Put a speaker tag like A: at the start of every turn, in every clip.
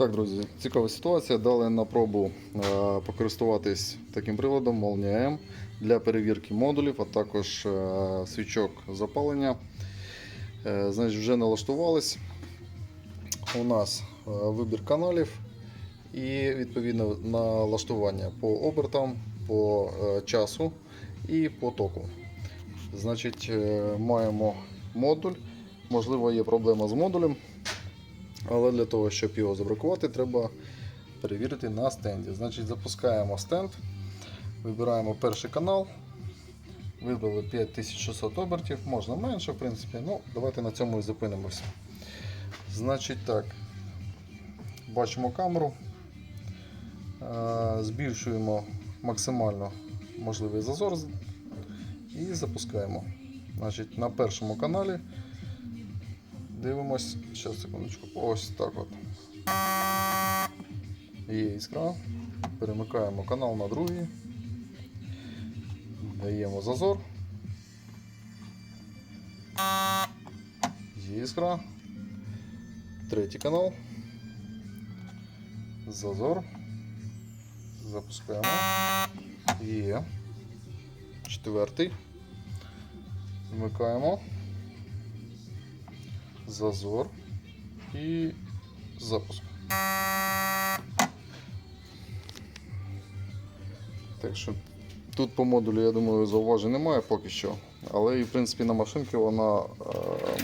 A: Так, друзі, цікава ситуація. Дали на пробу е, покористуватись таким приладом Molnia M для перевірки модулів, а також е, свічок запалення. Е, Значить, вже налаштувались. У нас вибір каналів і відповідно налаштування по обертам, по часу і по току. Значить, маємо модуль. Можливо, є проблема з модулем. Але для того, щоб його забракувати, треба перевірити на стенді. Значить, запускаємо стенд, вибираємо перший канал. Вибрали 5600 обертів, можна менше, в принципі. Ну, давайте на цьому і зупинимося. Значить так, бачимо камеру, Е, збільшуємо максимально можливий зазор і запускаємо. Значить, на першому каналі Дивимось, зараз секундочку, ось так от. Є іскра. Перемикаємо канал на другий. Даємо зазор. Є іскра. Третій канал. Зазор. Запускаємо. Є. Четвертий. Вмикаємо зазор і запуск. Так що тут по модулю, я думаю, зауважень немає поки що. Але і в принципі на машинці вона е,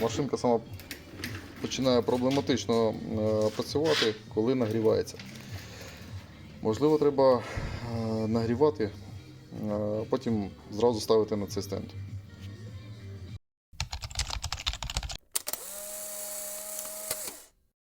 A: машинка сама починає проблематично е, працювати, коли нагрівається. Можливо, треба е, нагрівати, потім зразу ставити на цей стенд.